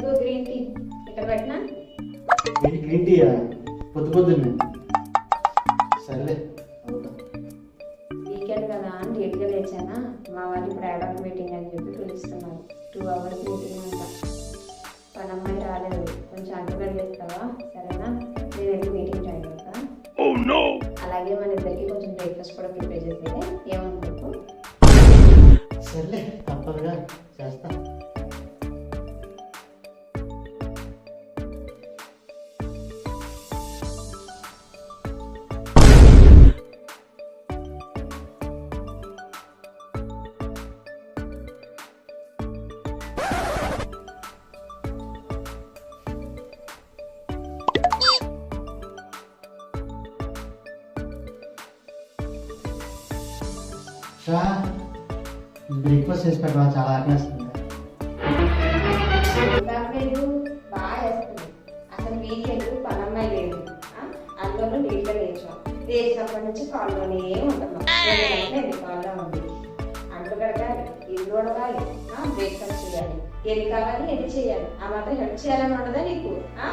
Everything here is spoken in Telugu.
ఇదిగో గ్రీన్ టీ ఇక్కడ పెట్టినా? ఏంటి గ్రీన్ టీయా పొద్దు పొద్దున్నే. సర్లే అవుతా. వీకెండ్ కదా అని లేట్గా లేచానా? మా వాళ్ళు ఇప్పుడు యాడాక్ మీటింగ్ అని చెప్పి పిలుస్తున్నారు. టూ అవర్స్ మీటింగ్ అంట. పని అమ్మాయి రాలేదు. కొంచెం అంటుగా చేస్తావా? సరేనా? నేను వెళ్ళి మీటింగ్ జాయిన్ అవుతా అలాగే మన ఇద్దరికి కొంచెం బ్రేక్ఫాస్ట్ కూడా ప్రిపేర్ చేసేదే ఏమనుకోకు? సర్లే తప్పదుగా. చేస్తా. బ్రేక్ఫాస్ట్ చేసి పెట్టరా చాలా బాగా వేస్తుంది అసలు వీకెండ్ పని అమ్మాయి లేదు. ఆ? అందులోనూ లేట్గా లేచాం. లేచినప్పటి నుంచి కాల్లోనే ఉంటున్నాం. ఎన్ని కాల్లో ఉంది. అంటు కడగాలి ఇల్లు ఉడగాలి బ్రేక్ఫాస్ట్ చేయాలి. ఎన్ని కావాలి ఎన్ని చేయాలి. ఆ మాత్రం హెల్ప్ చేయాలని ఉండదా నీకు? ఆ?